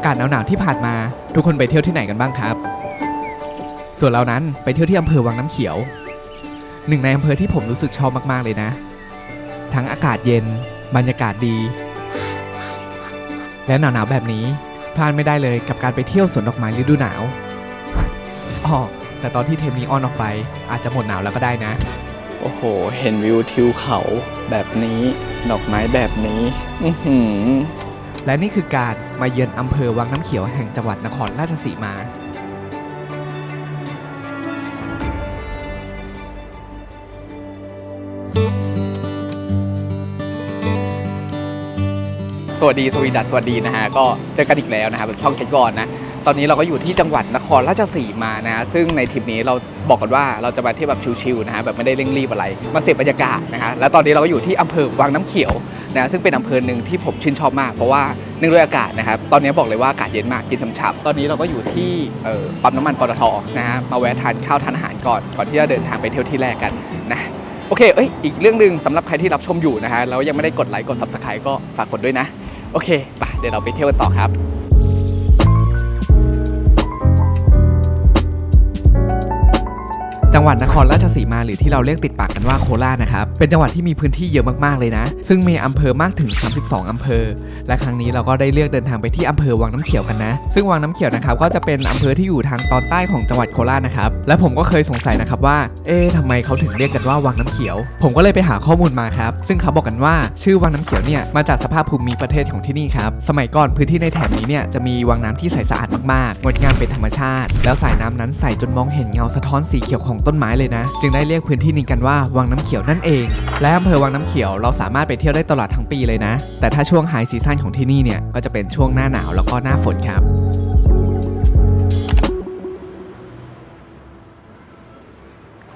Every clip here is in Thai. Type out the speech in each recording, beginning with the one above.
ากาศหนาวๆที่ผ่านมา ทุกคนไปเที่ยวที่ไหนกันบ้างครับ ส่วนเรานั้นไปเที่ยวที่อำเภอวังน้ำเขียว หนึ่งในอำเภอที่ผมรู้สึกชอบมากๆเลยนะ ทั้งอากาศเย็น บรรยากาศดี และหนาวๆแบบนี้พลาดไม่ได้เลยกับการไปเที่ยวสวนดอกไม้ฤดูหนาวอ๋อแต่ตอนที่เทปนี้ออนออกไป อาจจะหมดหนาวแล้วก็ได้นะ โอ้โห เห็นวิวทิวเขาแบบนี้ ดอกไม้แบบนี้ อือหือ และนี่คือการมาเยือนอำเภอวังน้ำเขียวแห่งจังหวัดนครราชสีมา สวัสดีสวีดัสสวัสดีนะฮะ ก็เจอกันอีกแล้วนะครับช่องเช็คก่อนนะ ตอนนี้เราก็อยู่ที่จังหวัดนครราชสีมานะฮะซึ่งในทริปนี้เราบอกกันว่าเราจะมาเที่ยวแบบชิลๆนะฮะแบบไม่ได้เร่งรีบอะไร มาเสพบรรยากาศนะฮะ แล้วตอนนี้เราก็อยู่ที่อำเภอวังน้ำเขียว นะซึ่งเป็นอำเภอหนึ่งที่ผมชื่นชอบมาก เพราะว่าเนื่องด้วยอากาศนะครับ ตอนนี้บอกเลยว่าอากาศเย็นมากกินฉ่ำๆตอนนี้เราก็อยู่ที่ปั๊มน้ำมันปตทนะฮะมาแวะทานข้าวทานอาหารก่อนก่อนที่จะเดินทางไปเที่ยวที่แรกกันนะโอเคเอ้ยอีกเรื่องหนึ่งสำหรับใครที่รับชมอยู่นะฮะแล้วยังไม่ได้กดไลค์กดซับสไครต์ก็ฝากกดด้วยนะ โอเคไปเดี๋ยวเราไปเที่ยวกันต่อครับ จังหวัดนครราชสีมาหรือที่เราเรียกติดปากกันว่าโคราชนะครับ เป็นจังหวัดที่มีพื้นที่เยอะมากๆเลยนะ ซึ่งมีอำเภอมากถึง 32 อำเภอ และครั้งนี้เราก็ได้เลือกเดินทางไปที่อำเภอวังน้ำเขียวกันนะ ซึ่งวังน้ำเขียวนะครับก็จะเป็นอำเภอที่อยู่ทางตอนใต้ของจังหวัดโคราชนะครับ และผมก็เคยสงสัยนะครับว่า เอ๊ะทำไมเขาถึงเรียกกันว่าวังน้ำเขียว ผมก็เลยไปหาข้อมูลมาครับ ซึ่งเขาบอกกันว่าชื่อวังน้ำเขียวเนี่ยมาจากสภาพภูมิประเทศของที่นี่ครับ สมัยก่อนพื้นที่ในแถบนี้เนี่ยจะมีวังน้ำที่ใสสะอาดมากๆ งดงามเป็นธรรมชาติ แล้วสายน้ำนั้นใสจนมองเห็นเงาสะท้อนสีเขียวของต้นไม้เลยนะ จึงได้เรียกพื้นที่นี้กันว่าวังน้ำเขียวนั่นเอง และอำเภอวังน้ำเขียวเราสามารถไปเที่ยวได้ตลอดทั้งปีเลยนะ แต่ถ้าช่วงไฮซีซั่นของที่นี่เนี่ยก็จะเป็นช่วงหน้าหนาวแล้วก็หน้าฝนครับ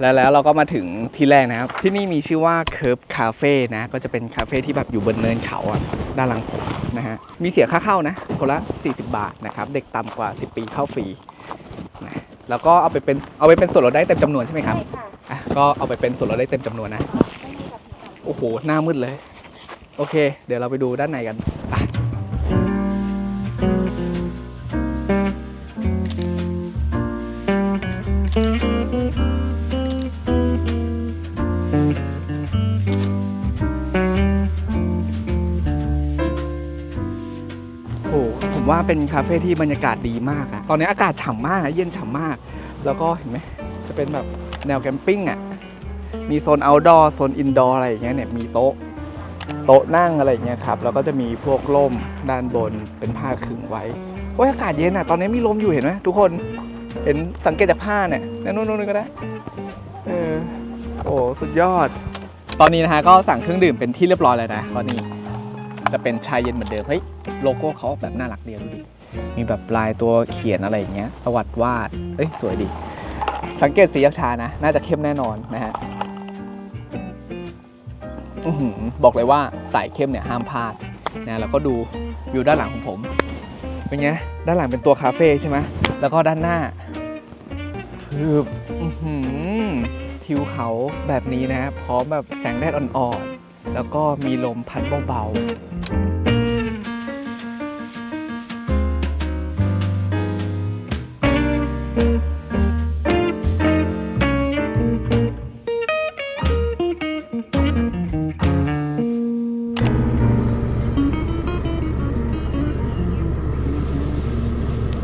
แล้วแล้วเราก็มาถึงที่แรกนะครับ ที่นี่มีชื่อว่าเคิร์ฟคาเฟ่นะ ก็จะเป็นคาเฟ่ที่แบบอยู่บนเนินเขาอะด้านหลังผมนะฮะ มีเสียค่าเข้านะคนละ 40 บาทนะครับ เด็กต่ำกว่า 10 ปีเข้าฟรี แล้วก็เอาไปเป็นเอาไปเป็นส่วนลดได้เต็มจำนวนใช่ไหมครับใช่ค่ะอะก็เอาไปเป็นส่วนลดได้เต็มจำนวนนะ ไม่มีแบบนี้ค่ะโอ้โห หน้ามืดเลย โอเค เดี๋ยวเราไปดูด้านในกัน เป็นคาเฟ่ที่บรรยากาศดีมากอะตอนนี้อากาศฉ่ำมากนะเย็นฉ่ำมาก แล้วก็เห็นไหมจะเป็นแบบแนวแคมปิ้งอะมีโซน outdoor โซน indoor อะไรอย่างเงี้ยเนี่ยมีโต๊ะโต๊ะนั่งอะไรอย่างเงี้ยครับ แล้วก็จะมีพวกร่มด้านบนเป็นผ้าขึงไว้โอ้ยอากาศเย็นอะตอนนี้มีลมอยู่เห็นไหมทุกคนเห็นสังเกตจากผ้าเนี่ยนั่นนู่นนู่นก็ได้เออโอ้สุดยอด ตอนนี้นะฮะก็สั่งเครื่องดื่มเป็นที่เรียบร้อยแล้วนะก็นี่ จะเป็นชายเย็นเหมือนเดิมเฮ้ยโลโก้เขาแบบน่ารักเดีอะดูดิมีแบบลายตัวเขียนอะไรอย่างเงี้ยประวัติวาดเอ้ยสวยดี สังเกตสียักษ์ชานะ น่าจะเข้มแน่นอนนะฮะบอกเลยว่าสายเข้มเนี่ยห้ามพลาดนะแล้วก็ดูวิวด้านหลังของผมเป็นไงด้านหลังเป็นตัวคาเฟ่ใช่ไหมแล้วก็ด้านหน้าคืออื้อหือทิวเขาแบบนี้นะพร้อมแบบแสงแดดอ่อนๆ แล้วก็มีลมพัดเบาๆ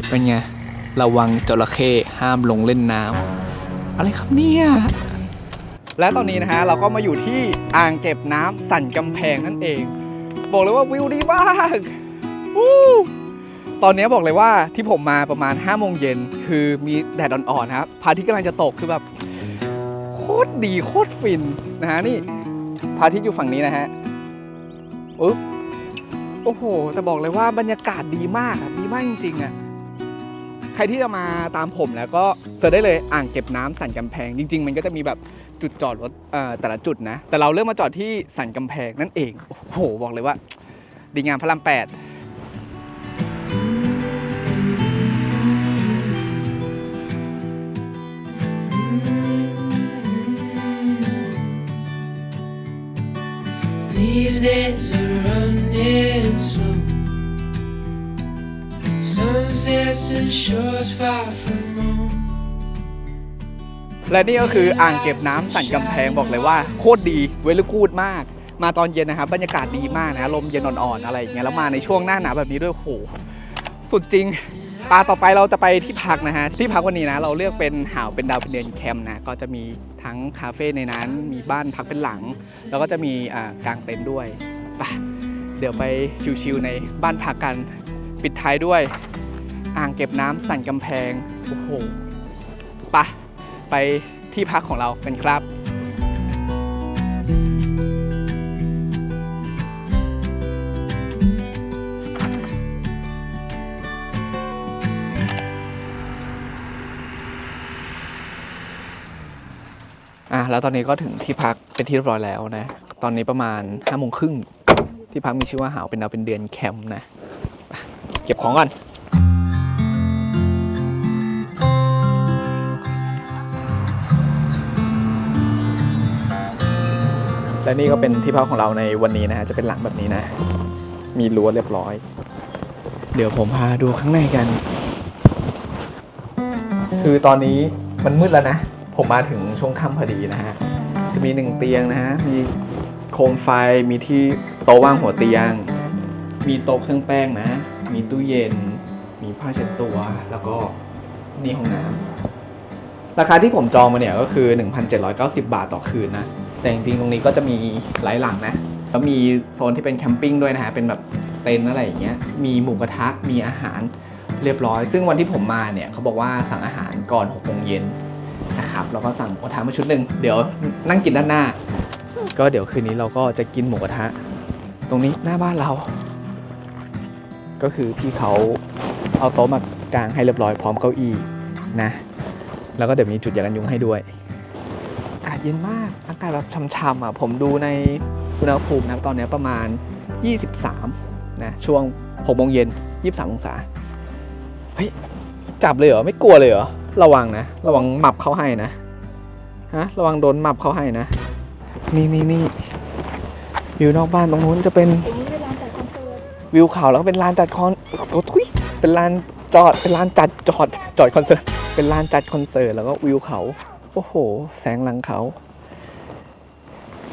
เป็นไง ระวังจระเข้ห้ามลงเล่นน้ำอะไรครับเนี่ย และตอนนี้นะฮะเราก็มาอยู่ที่อ่างเก็บน้ำสันกำแพงนั่นเอง บอกเลยว่าวิวดีมากวู้ตอนนี้บอกเลยว่าที่ผมมาประมาณ5โมงเย็นคือมีแดดอ่อนๆครับพระอาทิตย์กำลังจะตกคือแบบโคตรดีโคตรฟินนะฮะนี่พระอาทิตย์อยู่ฝั่งนี้นะฮะอุ๊บโอ้โหแต่บอกเลยว่าบรรยากาศดีมากอะดีมากจริงๆอะใครที่จะมาตามผมแล้วก็เจอได้เลยอ่างเก็บน้ำสันกำแพงจริง ๆ มันก็จะมีแบบ จุดจอดรถแต่ละจุดนะ แต่เราเลือกมาจอดที่สันกำแพงนั่นเอง โอ้โห บอกเลยว่า ดีงามพระรามแปด Sunsets and shores far from me. และนี่ก็คืออ่างเก็บน้ำสันกำแพงบอกเลยว่าโคตรดีเวลกูดมาก มาตอนเย็นนะครับบรรยากาศดีมากนะลมเย็นอ่อนๆอะไรอย่างเงี้ยแล้วมาในช่วงหน้าหนาวแบบนี้ด้วยโอ้โหสุดจริงปาต่อไปเราจะไปที่พักนะฮะที่พักวันนี้นะ เราเลือกเป็นหาวเป็นดาวเป็นเดือนแคมป์นะก็จะมีทั้งคาเฟ่ในนั้น มีบ้านพักเป็นหลัง แล้วก็จะมีอ่ากางเต็นท์ด้วยไปเดี๋ยวไปชิวๆในบ้านพักกันปิดท้ายด้วย อ่างเก็บน้ำสันกำแพงโอ้โหไปะ ไปที่พักของเรากันครับอะแล้วตอนนี้ก็ถึงที่พักเป็นที่เรียบร้อยแล้วนะ ตอนนี้ประมาณห้าโมงครึ่งที่พักมีชื่อว่าหาวเป็นดาวเป็นเดือนแคมป์นะ เก็บของก่อน และนี่ก็เป็นที่พักของเราในวันนี้นะฮะจะเป็นหลังแบบนี้นะ มีรั้วเรียบร้อย เดี๋ยวผมพาดูข้างในกัน คือตอนนี้มันมืดแล้วนะ ผมมาถึงช่วงค่ำพอดีนะฮะ จะมีหนึ่งเตียงนะฮะ มีโคมไฟ มีที่โต๊ะว่างหัวเตียง มีโต๊ะเครื่องแป้งนะ มีตู้เย็น มีผ้าเช็ดตัว แล้วก็นี่ห้องน้ำราคาที่ผมจองมาเนี่ยก็คือ 1,790 บาทต่อคืนนะ แต่จริงๆ ตรงนี้ก็จะมีหลายหลังนะแล้วมีโซนที่เป็นแคมปิ้งด้วยนะฮะเป็นแบบเต็นท์อะไรอย่างเงี้ยมีหมูกระทะมีอาหารเรียบร้อย ซึ่งวันที่ผมมาเนี่ยเขาบอกว่าสั่งอาหารก่อน6โมงเย็นนะครับแล้วก็สั่งหมูกระทะมาชุดหนึ่งเดี๋ยวนั่งกินด้านหน้า ก็เดี๋ยวคืนนี้เราก็จะกินหมูกระทะ ตรงนี้หน้าบ้านเรา ก็คือพี่เขาเอาโต๊ะมากางให้เรียบร้อยพร้อมเก้าอี้นะ แล้วก็เดี๋ยวมีจุดยากันยุงให้ด้วยากาศเย็นมาก อากาศแบบช่ำๆอะ ผมดูในอุณหภูมินะตอนนี้ประมาณ 23 นะ ช่วง6โมงเย็น 23 องศา เฮ้ย จับเลยเหรอ ไม่กลัวเลยเหรอ ระวังนะ ระวังหมับเขาให้นะ ฮะ ระวังโดนหมับเขาให้นะ นี่นี่นี่วิวนอกบ้านตรงนู้นจะเป็นวิวเขาแล้วก็เป็นลานจัดคอนโอ้ทุยเป็นลานจอด เป็นลานจัดจอด จอดคอนเสิร์ต เป็นลานจัดคอนเสิร์ตแล้วก็วิวเขา โอ้โห แสงหลังเขา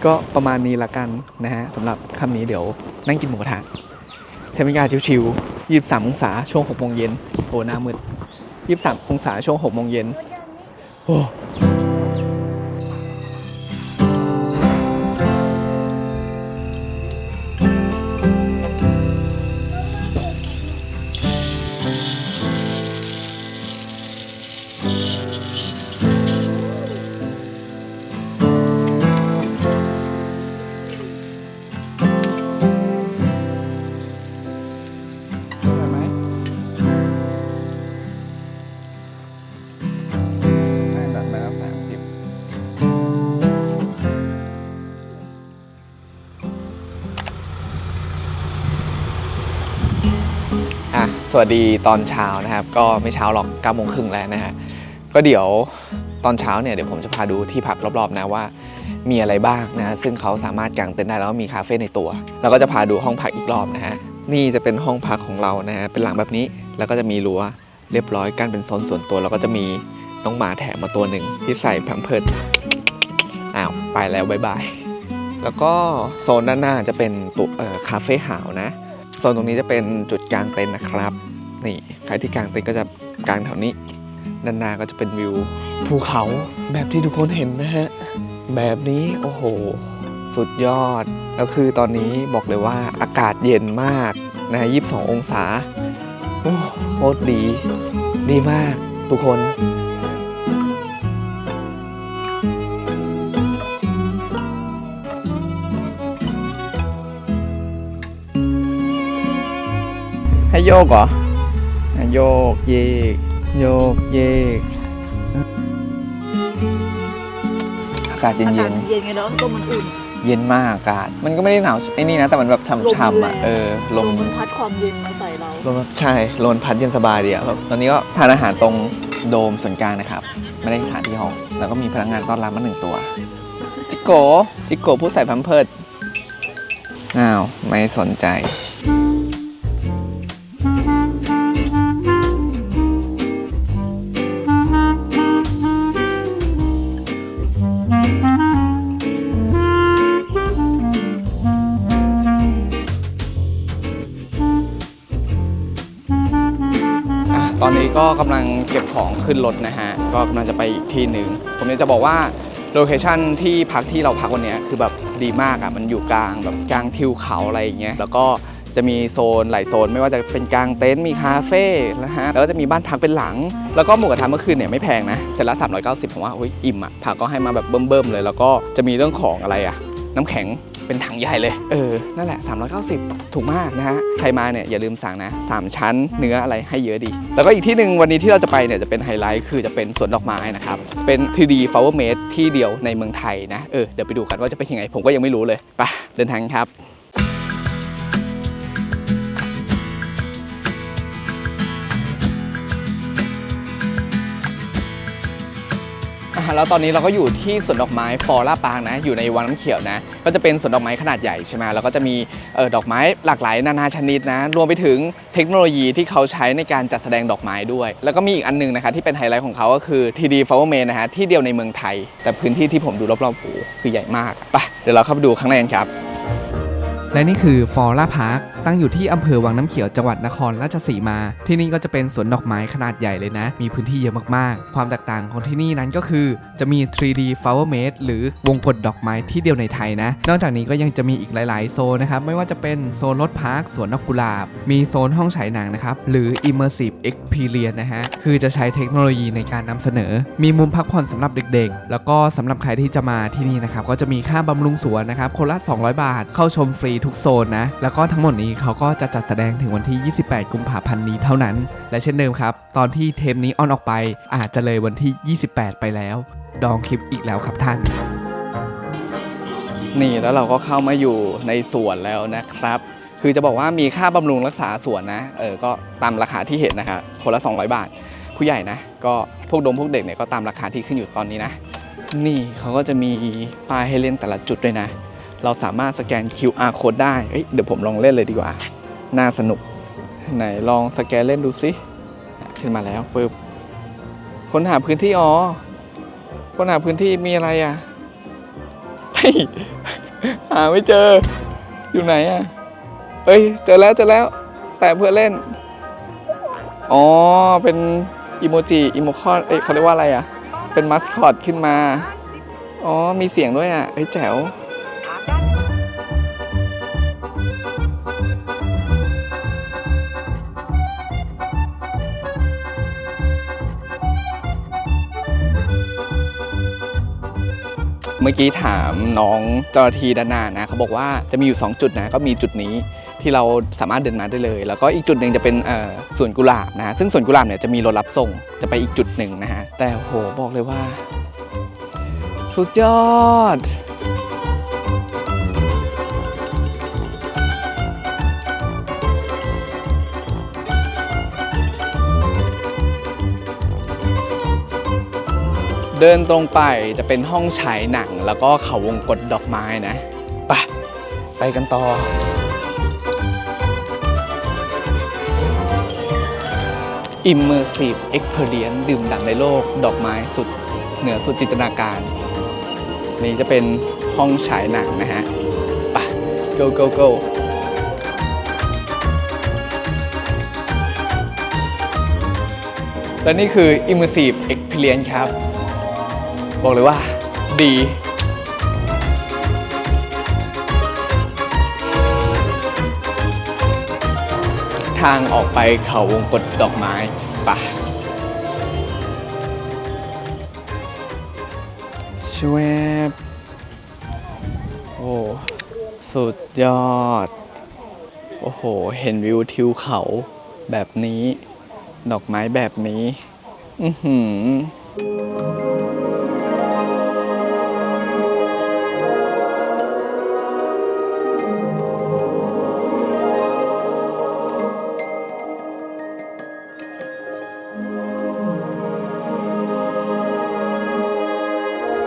ก็ประมาณนี้ละกันนะฮะสำหรับค่ำนี้เดี๋ยวนั่งกินหมูกระทะใช้บรรยากาศชิวๆ23องศาช่วง6โมงเย็นโอ้หน้ามืด23องศาช่วง6โมงเย็นโอ้ วัสดีตอนเช้านะครับ ก็ไม่เช้าหรอก9โมงครึ่งแล้วนะฮะก็เดี๋ยวตอนเช้าเนี่ยเดี๋ยวผมจะพาดูที่พักรอบๆนะว่า มีอะไรบ้างนะซึ่งเขาสามารถกางเต็นท์ได้แล้วมีคาเฟ่ในตัว แล้วก็จะพาดูห้องพักอีกรอบนะฮะนี่จะเป็นห้องพักของเรานะฮะเป็นหลังแบบนี้แล้วก็จะมีรั้วเรียบร้อยกั้นเป็นโซนส่วนตัวแล้วก็จะมีน้องหมาแถมมาตัวหนึ่งที่ใส่แพมเพิร์ดอ้าวไปแล้วบายบายแล้วก็โซนด้านหน้าจะเป็นตัวเอ่อคาเฟ่หาวนะโซนตรงนี้จะเป็นจุดกลางเต็นท์นะครับ นี่ใครที่กางเต็นท์ก็จะกางแถวนี้ ด้านหน้าก็จะเป็นวิวภูเขาแบบที่ทุกคนเห็นนะฮะ แบบนี้โอ้โห สุดยอด แล้วคือตอนนี้บอกเลยว่าอากาศเย็นมากนะ22 องศาโอ้โคตรดี ดีมากทุกคนให้โยกเหรอ โยกเยก โยกเยก อากาศเย็นอาเย็กาศนเย็นไงแล้วลมมันอุ่น เย็นมากอากาศ มันก็ไม่ได้หนาวไอ้นี่นะ แต่มันแบบช่ำๆอะ เออ ลมมันพัดความเย็นมาใส่เราลมใช่ ลมพัดเย็นสบายดีอะแล้วตอนนี้ก็ทานอาหารตรงโดมส่วนกลางนะครับ ไม่ได้ทานที่ห้อง แล้วก็มีพนักงานต้อนรับมาหนึ่งตัว จิโก จิโกผู้ใส่พัมเพิร์ดอ้าว ไม่สนใจ ตอนนี้ก็กำลังเก็บของขึ้นรถนะฮะ ก็กำลังจะไปอีกที่หนึ่ง ผมอยากจะบอกว่าโลเคชั่นที่พักที่เราพักวันนี้คือแบบดีมากอะ่ะ มันอยู่กลางแบบกลางทิวเขาอะไรอย่างเงี้ย แล้วก็จะมีโซนหลายโซน ไม่ว่าจะเป็นกลางเต็นท์มีคาเฟ่นะฮะ แล้วก็จะมีบ้านพักเป็นหลัง แล้วก็หมูกระทะเมื่อคืนเนี่ยไม่แพงนะแต่ละ 390 ผมว่าอุ้ยอิ่มอะ่ะผักก็ให้มาแบบเบิ่มๆเลย แล้วก็จะมีเรื่องของอะไรอะ่ะ น้ำแข็ง เป็นถังใหญ่เลย เออ นั่นแหละ 390 ถูกมากนะฮะ ใครมาเนี่ยอย่าลืมสั่งนะ 3 ชั้นเนื้ออะไรให้เยอะดี แล้วก็อีกที่หนึ่งวันนี้ที่เราจะไปเนี่ยจะเป็นไฮไลท์คือจะเป็นสวนดอกไม้นะครับ เป็น 3D Flower Made ที่เดียวในเมืองไทยนะ เออ เดี๋ยวไปดูกันว่าจะเป็นยังไง ผมก็ยังไม่รู้เลย ไป เดินทางครับะแล้วตอนนี้เราก็อยู่ที่สวนดอกไม้ฟอร่าปางนะ อยู่ในวังน้ำเขียวนะ ก็จะเป็นสวนดอกไม้ขนาดใหญ่ใช่ไหมแล้วก็จะมีเออดอกไม้หลากหลายนานาชนิดนะ รวมไปถึงเทคโนโลยีที่เขาใช้ในการจัดแสดงดอกไม้ด้วย แล้วก็มีอีกอันหนึงนะคะที่เป็นไฮไลท์ของเขาก็คือ TD Flower m a นะฮะที่เดียวในเมืองไทย แต่พื้นที่ที่ผมดูรอบๆปูคือใหญ่มากไปเดี๋ยวเราเข้าไปดูข้างในกันครับ และนี่คือฟอร่าพาร์ค ตั้งอยู่ที่อำเภอวังน้ำเขียวจังหวัดนครราชสีมา ที่นี่ก็จะเป็นสวนดอกไม้ขนาดใหญ่เลยนะ มีพื้นที่เยอะมากๆ ความแตกต่างของที่นี่นั้นก็คือ จะมี 3D flower made หรือวงกดดอกไม้ที่เดียวในไทยนะ นอกจากนี้ก็ยังจะมีอีกหลาย ๆ โซนนะครับ ไม่ว่าจะเป็นโซนรถพาร์คสวนดอกกุหลาบ มีโซนห้องฉายหนังนะครับ หรือ immersive experience นะฮะ คือจะใช้เทคโนโลยีในการนำเสนอ มีมุมพักผ่อนสำหรับเด็ก ๆ แล้วก็สำหรับใครที่จะมาที่นี่นะครับ ก็จะมีค่าบำรุงสวนนะครับ คนละ 200 บาท เข้าชมฟรีทุกโซนนะ แล้วก็ทั้งหมดนี้เขาก็จะจัดแสดงถึงวันที่ 28 กุมภาพันธ์นี้เท่านั้น และเช่นเดิมครับ ตอนที่เทปนี้ออนออกไปอาจจะเลยวันที่ 28 ไปแล้ว ดองคลิปอีกแล้วครับท่าน นี่แล้วเราก็เข้ามาอยู่ในสวนแล้วนะครับ คือจะบอกว่ามีค่าบำรุงรักษาสวนนะเออก็ตามราคาที่เห็นนะคะคนละ 200 บาท ผู้ใหญ่นะ ก็พวกดมพวกเด็กเนี่ยก็ตามราคาที่ขึ้นอยู่ตอนนี้นะ นี่เขาก็จะมีป้ายให้เล่นแต่ละจุดด้วยนะ เราสามารถสแกน QR code ได้เอ้เดี๋ยวผมลองเล่นเลยดีกว่า น่าสนุก ไหนลองสแกนเล่นดูสิขึ้นมาแล้วปึ๊บค้นหาพื้นที่อ๋อค้นหาพื้นที่มีอะไรอะเฮ้ยหาไม่เจอ อยู่ไหนอะเอ้ย เจอแล้วเจอแล้ว แต่เพื่อเล่น อ๋อ เป็นอีโมจิอีโมคอนเอ้ยเขาเรียกว่าอะไรอะ เป็นมัสคอตขึ้นมา อ๋อ มีเสียงด้วยอะเฮ้ยแจ๋ว เมื่อกี้ถามน้องเจ้าหน้าที่ด้านหน้านะเขาบอกว่าจะมีอยู่ 2 จุดนะก็มีจุดนี้ที่เราสามารถเดินมาได้เลย แล้วก็อีกจุดหนึ่งจะเป็นเอ่อสวนกุหลาบนะฮะซึ่งสวนกุหลาบเนี่ยจะมีรถรับส่งจะไปอีกจุดหนึ่งนะฮะแต่โหบอกเลยว่า สุดยอด เดินตรงไปจะเป็นห้องฉายหนัง แล้วก็เขาวงกตดอกไม้นะไปไปกันต่อ Immersive Experience ดื่มด่ำในโลกดอกไม้สุดเหนือสุดจินตนาการ นี่จะเป็นห้องฉายหนังนะฮะไป go go go และนี่คือ Immersive Experience ครับ บอกเลยว่า ดี ทางออกไปเขาวงกตดอกไม้ปะชวบโอ้สุดยอด โอ้โห เห็นวิวทิวเขาแบบนี้ ดอกไม้แบบนี้ อือหือ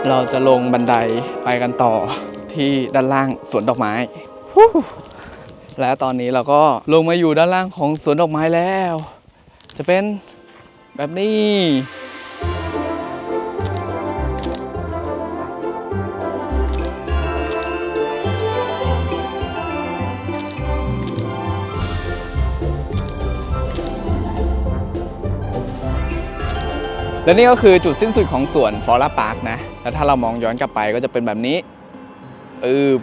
เราจะลงบันไดไปกันต่อที่ด้านล่างสวนดอกไม้ และตอนนี้เราก็ลงมาอยู่ด้านล่างของสวนดอกไม้แล้ว จะเป็นแบบนี้ และนี่ก็คือจุดสิ้นสุดของสวนฟอร่าพาร์คนะ แล้วถ้าเรามองย้อนกลับไปก็จะเป็นแบบนี้อืบ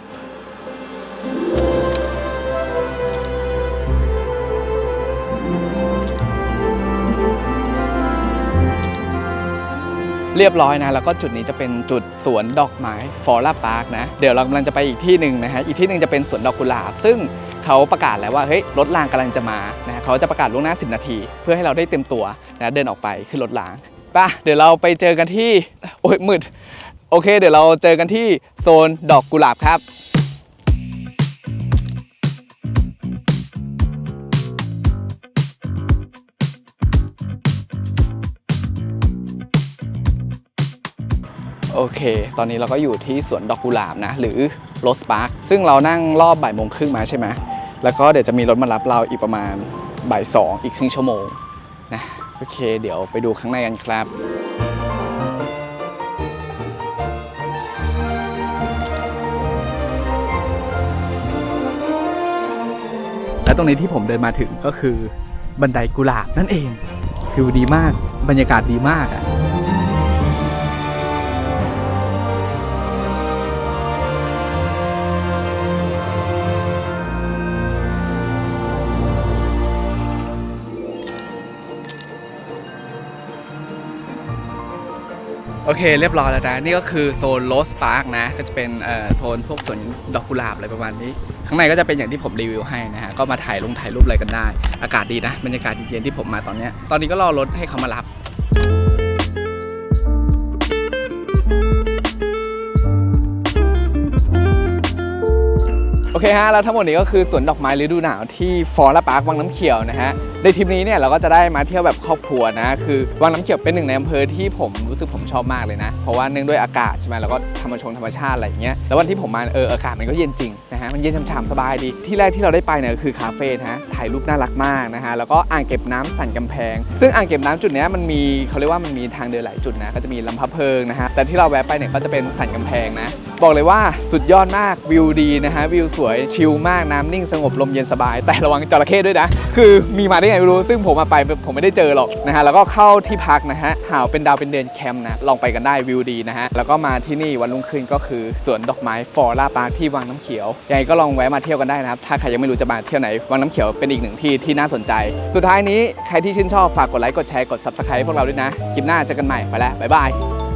เรียบร้อยนะ แล้วก็จุดนี้จะเป็นจุดสวนดอกไม้ฟอร่าพาร์คนะ เดี๋ยวเรากำลังจะไปอีกที่หนึ่งนะฮะ อีกที่หนึ่งจะเป็นสวนดอกกุหลาบ ซึ่งเขาประกาศแล้วว่า เฮ้ย รถรางกำลังจะมานะฮะเขาจะประกาศล่วงหน้า 10 นาที เพื่อให้เราได้เตรียมตัวนะ เดินออกไปขึ้นรถราง ป่ะเดี๋ยวเราไปเจอกันที่โอ้ยมืด โอเค เดี๋ยวเราเจอกันที่โซนดอกกุหลาบครับโอเค ตอนนี้เราก็อยู่ที่สวนดอกกุหลาบนะ หรือโรสปาร์ค ซึ่งเรานั่งรอบบ่ายโมงครึ่งมาใช่ไหม แล้วก็เดี๋ยวจะมีรถมารับเราอีกประมาณบ่ายสองอีกครึ่งชั่วโมงนะ โอเค เดี๋ยวไปดูข้างในกันครับและตรงนี้ที่ผมเดินมาถึงก็คือบันไดกุหลาบนั่นเองฟิลดีมากบรรยากาศดีมากอะ โอเคเรียบร้อยแล้วนะ นี่ก็คือโซนโรสปาร์คนะ ก็จะเป็นโซนพวกสวนดอกกุหลาบอะไรประมาณนี้ ข้างในก็จะเป็นอย่างที่ผมรีวิวให้นะฮะ ก็มาถ่ายลงถ่ายรูปอะไรกันได้ อากาศดีนะ บรรยากาศเย็นๆที่ผมมาตอนนี้ ตอนนี้ก็รอรถให้เขามารับ เคฮะแล้วทั้งหมดนี้ก็คือสวนดอกไม้ฤดูหนาวที่ฟอร์ลาปาร์ควังน้ำเขียวนะฮะในทริปนี้เนี่ยเราก็จะได้มาเที่ยวแบบครอบครัวนะคือวังน้ำเขียวเป็นหนึ่งในอำเภอที่ผมรู้สึกผมชอบมากเลยนะ เพราะว่าเนื่องด้วยอากาศใช่ไหมแล้วก็ธรรมชงธรรมชาติอะไรอย่างเงี้ยแล้ววันที่ผมมาเอออากาศมันก็เย็นจริงนะฮะมันเย็นฉ่ำๆสบายดีที่แรกที่เราได้ไปเนี่ยคือคาเฟ่นะฮะถ่ายรูปน่ารักมากนะฮะแล้วก็อ่างเก็บน้ำสันกำแพง ซึ่งอ่างเก็บน้ำจุดนี้มันมีเขาเรียกว่ามันมีทางเดินหลายจุดนะก็จะมีลำพะเพิงนะฮะแต่ที่เราแวะไปเนี่ยก็จะเป็นสันกำแพงนะ บอกเลยว่าสุดยอดมากวิวดีนะฮะวิวสวยชิลมากน้ำนิ่งสงบลมเย็นสบาย แต่ระวังจระเข้ด้วยนะ คือมีมาได้ไงไม่รู้ ซึ่งผมมาไปผมไม่ได้เจอหรอกนะฮะแล้วก็เข้าที่พักนะฮะหาวเป็นดาวเป็นเดนแคมป์นะลองไปกันได้วิวดีนะฮะแล้วก็มาที่นี่วันรุ่งขึ้นก็คือสวนดอกไม้ฟอร่าปาร์คที่วังน้ำเขียวยังไงก็ลองแวะมาเที่ยวกันได้นะครับถ้าใครยังไม่รู้จะมาเที่ยวไหนวังน้ำเขียวเป็นอีกหนึ่งที่ที่น่าสนใจ สุดท้ายนี้ใครที่ชื่นชอบฝากกดไลค์กดแชร์กด subscribe พวกเราด้วยนะคลิปหน้าเจอกันใหม่ไปแล้วบ๊ายบาย